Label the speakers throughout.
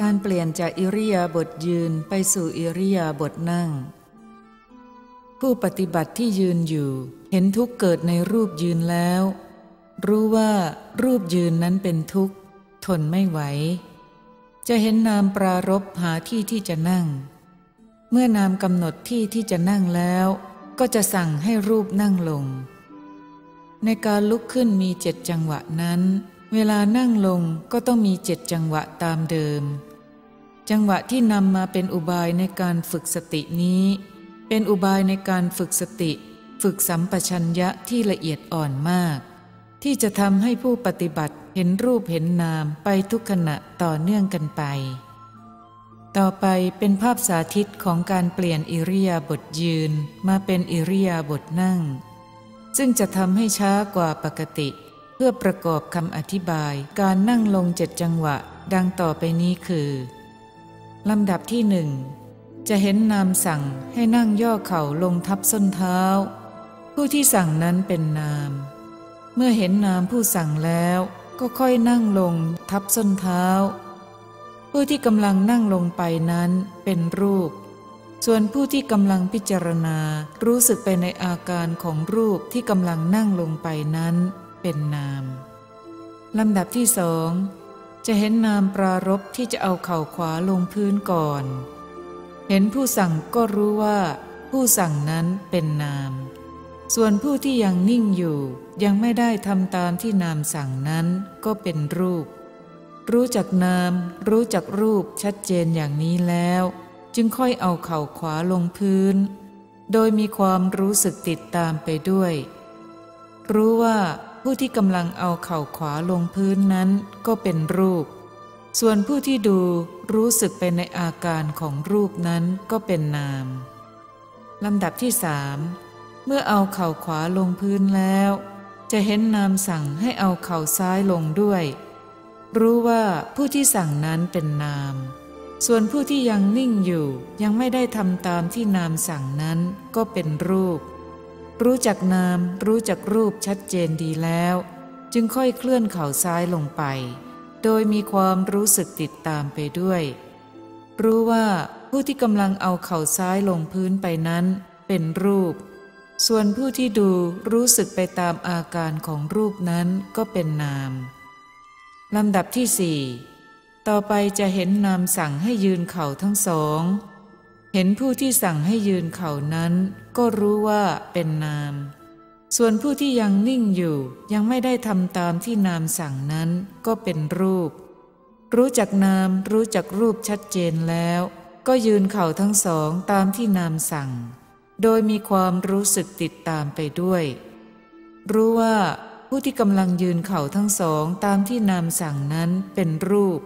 Speaker 1: การเปลี่ยนจากอิริยาบถยืนไปสู่อิริยาบถนั่ง ผู้ปฏิบัติที่ยืนอยู่ เห็นทุกเกิดในรูปยืนแล้ว รู้ว่ารูปยืนนั้นเป็นทุกข์ทนไม่ไหว จะเห็นนามปรารบหาที่ที่จะนั่ง เมื่อนามกำหนดที่ที่จะนั่งแล้ว ก็จะสั่งให้รูปนั่งลง ในการลุกขึ้นมีเจ็ดจังหวะนั้นเวลานั่งลงก็ต้องมีเจ็ดจังหวะตามเดิม จังหวะที่นำมาเป็นอุบายในการฝึกสตินี้ เป็นอุบายในการฝึกสติ ฝึกสัมปชัญญะที่ละเอียดอ่อนมาก ที่จะทำให้ผู้ปฏิบัติเห็นรูปเห็นนามไปทุกขณะต่อเนื่องกันไป ต่อไปเป็นภาพสาธิตของการเปลี่ยนอิริยาบถยืนมาเป็นอิริยาบถนั่ง ซึ่งจะทำให้ช้ากว่าปกติ เพื่อประกอบคำอธิบายการนั่งลงเจ็ดจังหวะ ดังต่อไปนี้คือ ลำดับที่หนึ่งจะเห็นนามสั่งให้นั่งย่อเข่าลงทับส้นเท้า ผู้ที่สั่งนั้นเป็นนาม เมื่อเห็นนามผู้สั่งแล้วก็ค่อยนั่งลงทับส้นเท้า ผู้ที่กำลังนั่งลงไปนั้นเป็นรูป ส่วนผู้ที่กำลังพิจารณารู้สึกไปในอาการของรูปที่กำลังนั่งลงไปนั้นเป็นนามลำดับที่สอง จะเห็นนามปรารบที่จะเอาเข่าขวาลงพื้นก่อน เห็นผู้สั่งก็รู้ว่า ผู้สั่งนั้นเป็นนาม ส่วนผู้ที่ยังนิ่งอยู่ยังไม่ได้ทำตามที่นามสั่งนั้นก็เป็นรูป รู้จักนาม รู้จักรูปชัดเจนอย่างนี้แล้ว จึงค่อยเอาเข่าขวาลงพื้น โดยมีความรู้สึกติดตามไปด้วย รู้ว่า ผู้ที่กำลังเอาเข่าขวาลงพื้นนั้นก็เป็นรูป ส่วนผู้ที่ดูรู้สึกไปในอาการของรูปนั้นก็เป็นนามลำดับที่สามเมื่อเอาเข่าขวาลงพื้นแล้ว จะเห็นนามสั่งให้เอาเข่าซ้ายลงด้วย รู้ว่าผู้ที่สั่งนั้นเป็นนาม ส่วนผู้ที่ยังนิ่งอยู่ยังไม่ได้ทำตามที่นามสั่งนั้นก็เป็นรูป รู้จักนาม รู้จักรูปชัดเจนดีแล้ว จึงค่อยเคลื่อนเข่าซ้ายลงไป โดยมีความรู้สึกติดตามไปด้วย รู้ว่าผู้ที่กำลังเอาเข่าซ้ายลงพื้นไปนั้น เป็นรูป ส่วนผู้ที่ดูรู้สึกไปตามอาการของรูปนั้นก็เป็นนามลำดับที่สี่ต่อไปจะเห็นนามสั่งให้ยืนเข่าทั้งสอง เห็นผู้ที่สั่งให้ยืนเข่านั้น ก็รู้ว่าเป็นนาม ส่วนผู้ที่ยังนิ่งอยู่ยังไม่ได้ทำตามที่นามสั่งนั้นก็เป็นรูป รู้จักนามรู้จักรูปชัดเจนแล้ว ก็ยืนเข่าทั้งสองตามที่นามสั่ง โดยมีความรู้สึกติดตามไปด้วย รู้ว่าผู้ที่กำลังยืนเข่าทั้งสองตามที่นามสั่งนั้นเป็นรูป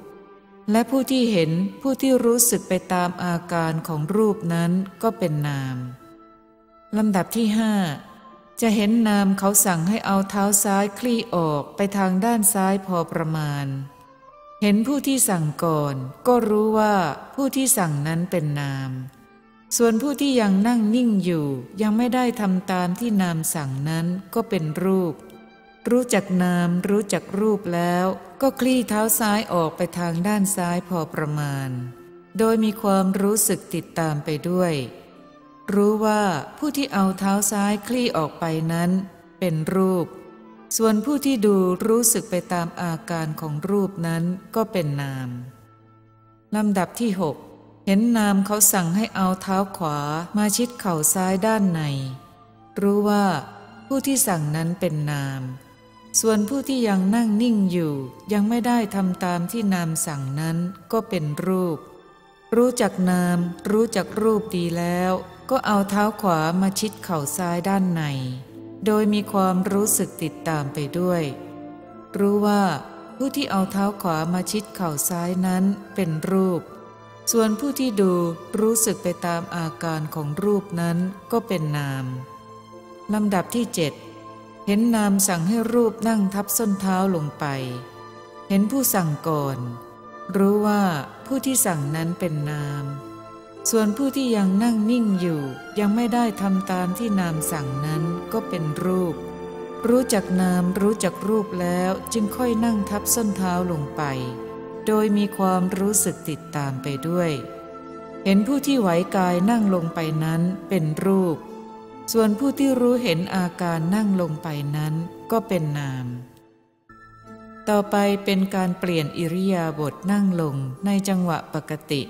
Speaker 1: และผู้ที่เห็นผู้ที่รู้สึกไปตามอาการของรูปนั้นก็เป็นนาม ลำดับที่ห้าจะเห็นนามเขาสั่งให้เอาเท้าซ้ายคลี่ออกไปทางด้านซ้ายพอประมาณ เห็นผู้ที่สั่งก่อน ก็รู้ว่าผู้ที่สั่งนั้นเป็นนาม ส่วนผู้ที่ยังนั่งนิ่งอยู่ยังไม่ได้ทำตามที่นามสั่งนั้นก็เป็นรูป รู้จักนามรู้จักรูปแล้ว ก็คลี่เท้าซ้ายออกไปทางด้านซ้ายพอประมาณ โดยมีความรู้สึกติดตามไปด้วย รู้ว่าผู้ที่เอาเท้าซ้ายคลี่ออกไปนั้น เป็นรูป ส่วนผู้ที่ดูรู้สึกไปตามอาการของรูปนั้นก็เป็นนามลำดับที่หกเห็นนามเขาสั่งให้เอาเท้าขวามาชิดเข่าซ้ายด้านใน รู้ว่าผู้ที่สั่งนั้นเป็นนาม ส่วนผู้ที่ยังนั่งนิ่งอยู่ ยังไม่ได้ทำตามที่นามสั่งนั้นก็เป็นรูป รู้จักนาม รู้จักรูปดีแล้ว ก็เอาเท้าขวามาชิดเข่าซ้ายด้านใน โดยมีความรู้สึกติดตามไปด้วย รู้ว่าผู้ที่เอาเท้าขวามาชิดเข่าซ้ายนั้นเป็นรูป ส่วนผู้ที่ดูรู้สึกไปตามอาการของรูปนั้นก็เป็นนาม ลำดับที่เจ็ดเห็นนามสั่งให้รูปนั่งทับส้นเท้าลงไป เห็นผู้สั่งก่อน รู้ว่าผู้ที่สั่งนั้นเป็นนาม ส่วนผู้ที่ยังนั่งนิ่งอยู่ยังไม่ได้ทำตามที่นามสั่งนั้นก็เป็นรูป รู้จักนามรู้จักรูปแล้วจึงค่อยนั่งทับส้นเท้าลงไปโโดยมีความรู้สึกติดตามไปด้วย เห็นผู้ที่ไหวกายนั่งลงไปนั้นเป็นรูป ส่วนผู้ที่รู้เห็นอาการนั่งลงไปนั้นก็เป็นนาม ต่อไปเป็นการเปลี่ยนอิริยาบถนั่งลงในจังหวะปกติ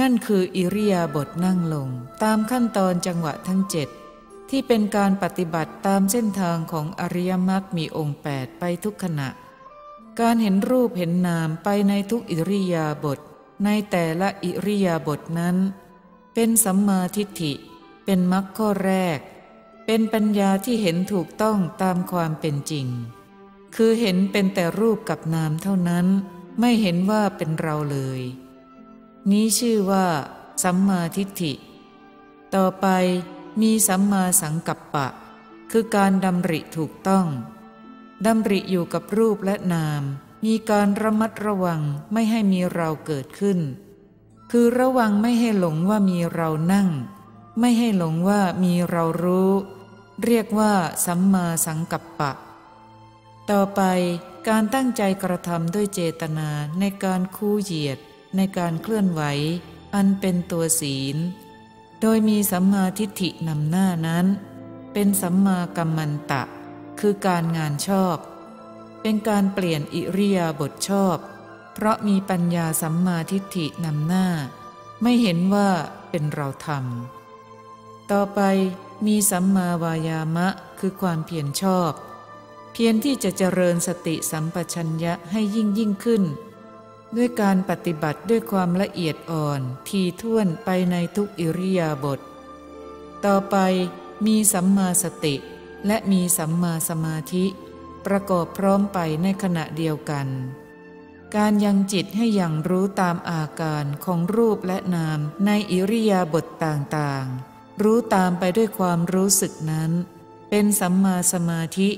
Speaker 1: นั่นคืออิริยาบถนั่งลง ตามขั้นตอนจังหวะทั้งเจ็ดที่เป็นการปฏิบัติตามเส้นทางของอริยมรรคมีองค์แปดไปทุกขณะ การเห็นรูปเห็นนามไปในทุกอิริยาบถในแต่ละอิริยาบถนั้น เป็นสัมมาทิฏฐิ เป็นมรรคข้อแรก เป็นปัญญาที่เห็นถูกต้องตามความเป็นจริง คือเห็นเป็นแต่รูปกับนามเท่านั้น ไม่เห็นว่าเป็นเราเลย นี้ชื่อว่าสัมมาทิฏฐิ ต่อไปมีสัมมาสังกัปปะ คือการดำริถูกต้องดำริอยู่กับรูปและนาม มีการระมัดระวังไม่ให้มีเราเกิดขึ้น คือระวังไม่ให้หลงว่ามีเรานั่ง ไม่ให้หลงว่ามีเรารู้ เรียกว่าสัมมาสังกัปปะ ต่อไปการตั้งใจกระทำด้วยเจตนาในการคู่เหยียด ในการเคลื่อนไหว อันเป็นตัวศีล โดยมีสัมมาทิฏฐินำหน้านั้น เป็นสัมมากัมมันตะ คือการงานชอบ เป็นการเปลี่ยนอิริยาบถชอบ เพราะมีปัญญาสัมมาทิฏฐินำหน้า ไม่เห็นว่าเป็นเราทำต่อไปมีสัมมาวายามะคือความเพียรชอบ เพียรที่จะเจริญสติสัมปชัญญะให้ยิ่งยิ่งขึ้น ด้วยการปฏิบัติด้วยความละเอียดอ่อนทีท่วนไปในทุกอิริยาบถต่อไปมีสัมมาสติ และมีสัมมาสมาธิ ประกอบพร้อมไปในขณะเดียวกัน การยังจิตให้อย่างรู้ตามอาการของรูปและนามในอิริยาบถต่างๆ รู้ตามไปด้วยความรู้สึกนั้น เป็นสัมมาสมาธิ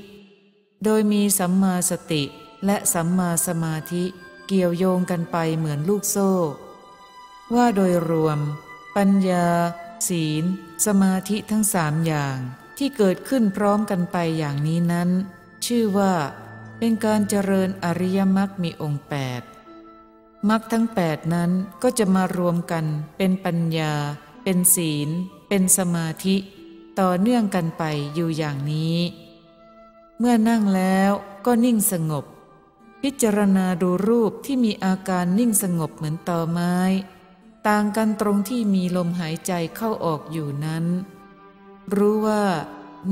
Speaker 1: โดยมีสัมมาสติและสัมมาสมาธิ เกี่ยวโยงกันไปเหมือนลูกโซ่ ว่าโดยรวม ปัญญา ศีล สมาธิทั้งสามอย่างที่เกิดขึ้นพร้อมกันไปอย่างนี้นั้น ชื่อว่า เป็นการเจริญอริยมรรคมีองค์แปดมรรคทั้งแปดนั้นก็จะมารวมกันเป็นปัญญา เป็นศีล เป็นสมาธิ ต่อเนื่องกันไปอยู่อย่างนี้ เมื่อนั่งแล้วก็นิ่งสงบ พิจารณาดูรูปที่มีอาการนิ่งสงบเหมือนตอไม้ ต่างกันตรงที่มีลมหายใจเข้าออกอยู่นั้น รู้ว่า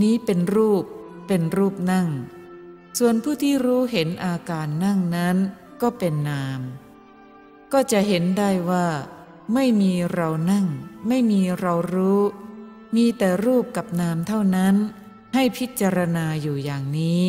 Speaker 1: นี้เป็นรูป เป็นรูปนั่ง ส่วนผู้ที่รู้เห็นอาการนั่งนั้นก็เป็นนาม ก็จะเห็นได้ว่า ไม่มีเรานั่ง ไม่มีเรารู้ มีแต่รูปกับนามเท่านั้น ให้พิจารณาอยู่อย่างนี้